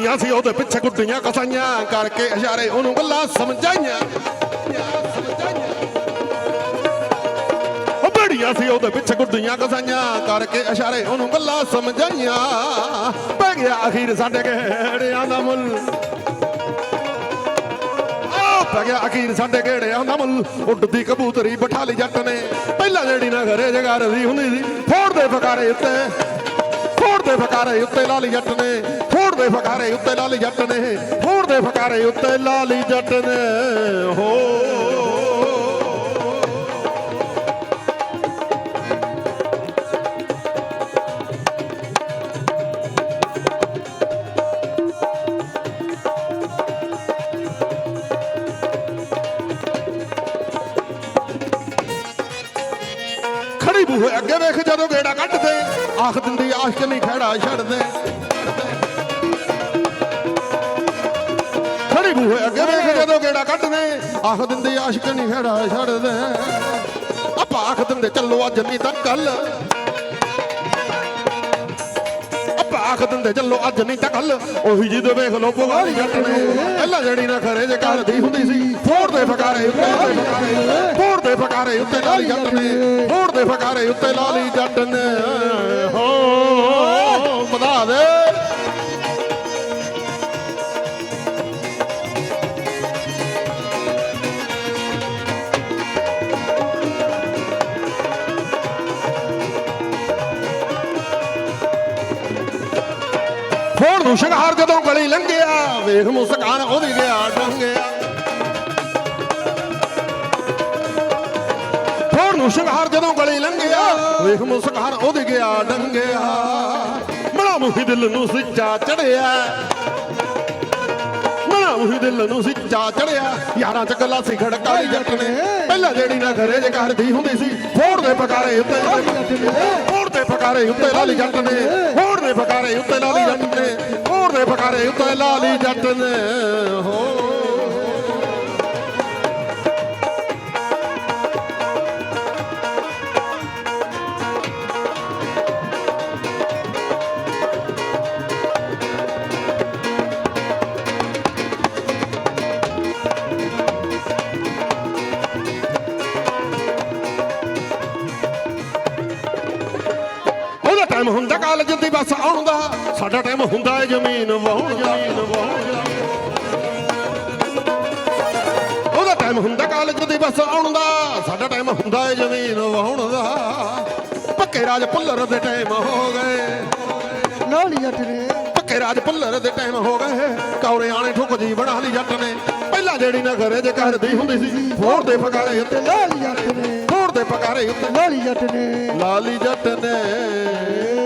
ਬੜੀਆਂ ਸੀ, ਉਹਦੇ ਪਿੱਛੇ ਗੁੱਡੀਆਂ ਕਸਾਈਆਂ। ਕਰਕੇ ਇਸ਼ਾਰੇ ਉਹਨੂੰ ਗੱਲਾਂ ਸਮਝਾਈਆਂ। ਉਹ ਬੜੀਆਂ ਸੀ, ਉਹਦੇ ਪਿੱਛੇ ਗੁੱਡੀਆਂ ਕਸਾਈਆਂ। ਕਰਕੇ ਇਸ਼ਾਰੇ ਉਹਨੂੰ ਗੱਲਾਂ ਸਮਝਾਈਆਂ। ਪੈ ਗਿਆ ਅਖੀਰ ਸਾਡੇ ਘੇੜਿਆਂ ਦਾ ਮੁੱਲ। ਪੈ ਗਿਆ ਅਖੀਰ ਸਾਡੇ ਘੇੜਿਆਂ ਦਾ ਮੁੱਲ। ਉੱਡਦੀ ਕਬੂਤਰੀ ਬਿਠਾ ਜੱਟ ਨੇ। ਪਹਿਲਾਂ ਜਿਹੜੀ ਨਾ ਘਰੇ ਜਗਾਰ ਦੀ ਹੁੰਦੀ ਸੀ ਫੋੜਦੇ ਫਕਾਰੇ ਉੱਤੇ। ਫੋੜਦੇ ਫਕਾਰੇ ਉੱਤੇ ਲਾਲੀ ਜੱਟ ਨੇ ਫੋੜਦੇ ਫਕਾਰੇ ਉੱਤੇ ਲਾਲੀ ਜੱਟ ਨੇ ਫੋੜਦੇ ਫਕਾਰੇ ਉੱਤੇ ਲਾਲੀ ਜੱਟ ਨੇ। ਖੜੀ ਬੂਹੇ ਅੱਗੇ ਵੇਖ ਜਦੋਂ ਗੇੜਾ ਕੱਢਦੇ, ਆਖ ਦਿੰਦੀ ਆਸ਼ਕ ਨਹੀਂ ਖੜਾ ਛੱਡਦੇ। ਖੜੀ ਬੂਹੇ ਅੱਗੇ ਵੇਖ ਜਦੋਂ ਗੇੜਾ ਕੱਢਦੇ, ਆਖ ਦਿੰਦੀ ਆਸ਼ਕ ਨਹੀਂ ਖੜਾ ਛੱਡਦੇ। ਆਪਾਂ ਆਖ ਦਿੰਦੇ, ਚੱਲੋ ਅੱਜ ਨਹੀਂ ਤਾਂ ਕੱਲ ਆਪਾਂ ਆਖ ਦਿੰਦੇ, ਚੱਲੋ ਅੱਜ ਨਹੀਂ ਤਾਂ ਕੱਲ ਉਹੀ ਜਦੋਂ ਵੇਖ ਲੋ ਪੁਗਾਰੀ ਜੱਟ ਨੇ ਪਹਿਲਾਂ ਜਿਹੜੀ ਨਾ ਖਰੇ ਜੇ ਘਰ ਦੀ ਹੁੰਦੀ ਸੀ ਫੋੜਦੇ ਫਕਾਰੇ ਉੱਤੇ ਫੋੜਦੇ ਫਕਾਰੇ ਉੱਤੇ ਲਾਲੀ ਜੱਟ ਨੇ ਫੋੜਦੇ ਫਕਾਰੇ ਉੱਤੇ ਲਾਲੀ ਜੱਟ ਨੇ ਹੋ ਵਧਾ ਦੇ। ਫੋੜ ਨੂੰ ਸ਼ਿੰਗਾਰ ਜਦੋਂ ਗਲੀ ਲੰਘਿਆ, ਵੇਖ ਮੁਸਕਾਨ ਉਹਦੀ ਗਿਆ, ਡੰਗਿਆ। ਫੋੜ ਨੂੰ ਸ਼ਿੰਗਾਰ ਜਦੋਂ ਗਲੀ ਲੰਘਿਆ, ਵੇਖ ਮੁਸਕਾਨ ਉਹਦੀ ਗਿਆ, ਡੰਗਿਆ। ਮਣਾ ਮੁਹੀ ਦਿਲ ਨੂੰ ਸਿੱਚਾ ਚੜਿਆ। ਮਣਾ ਮੁਹੀ ਦਿਲ ਨੂੰ ਸਿੱਚਾ ਚੜਿਆ। ਯਾਰਾਂ ਚ ਗੱਲਾਂ ਸੀ ਖੜਕਾਈ ਜੱਟ ਨੇ ਪਹਿਲਾਂ ਜਿਹੜੀ ਨਾ ਘਰੇ ਜੇ ਕਰਦੀ ਹੁੰਦੀ ਸੀ, ਫੋੜ ਦੇ ਪਕਾਰੇ ਉੱਤੇ ਫੋੜ ਦੇ ਪਕਾਰੇ ਉੱਤੇ ਲਾਲੀ ਜੱਟ ਨੇ ਫੋੜ ਦੇ ਪਕਾਰੇ ਉੱਤੇ ਲਾਲੀ ਜੱਟ ਨੇ ਫੋੜ ਦੇ ਪਕਾਰੇ ਉੱਤੇ ਲਾਲੀ ਜੱਟ ਨੇ ਹੋ। ਹੁੰਦਾ ਕਾਲਜ ਦੀ ਬੱਸ ਆਉਣ ਦਾ ਸਾਡਾ ਟਾਈਮ ਹੁੰਦਾ ਹੈ ਜ਼ਮੀਨ ਵਾਹੁਣ ਜ਼ਮੀਨ ਵਾਹੁਣ ਉਹਦਾ ਟਾਈਮ ਹੁੰਦਾ ਕਾਲਜ ਦੀ ਬੱਸ ਆਉਣ ਦਾ ਸਾਡਾ ਟਾਈਮ ਹੁੰਦਾ ਹੈ ਜ਼ਮੀਨ ਵਾਹੁਣ ਦਾ। ਪੱਕੇ ਰਾਜ ਪੁੱਲਰ ਦੇ ਟਾਈਮ ਹੋ ਗਏ। ਲਾਲੀ ਜੱਟ ਨੇ। ਪੱਕੇ ਰਾਜ ਪੁੱਲਰ ਦੇ ਟਾਈਮ ਹੋ ਗਏ। ਕੌਰੇ ਆਣੇ ਠੁਕ ਜੀ ਬਣਾ ਲਈ ਜੱਟ ਨੇ। ਪਹਿਲਾਂ ਜਿਹੜੀ ਨਾ ਘਰੇ ਜੇ ਕਰਦੀ ਹੁੰਦੀ ਸੀ ਫੋੜ ਦੇ ਫਕਾਰੇ ਉੱਤੇ। ਲਾਲੀ ਜੱਟ ਨੇ। ਫੋੜ ਦੇ ਫਕਾਰੇ ਉੱਤੇ। ਲਾਲੀ ਜੱਟ ਨੇ। ਲਾਲੀ ਜੱਟ ਨੇ।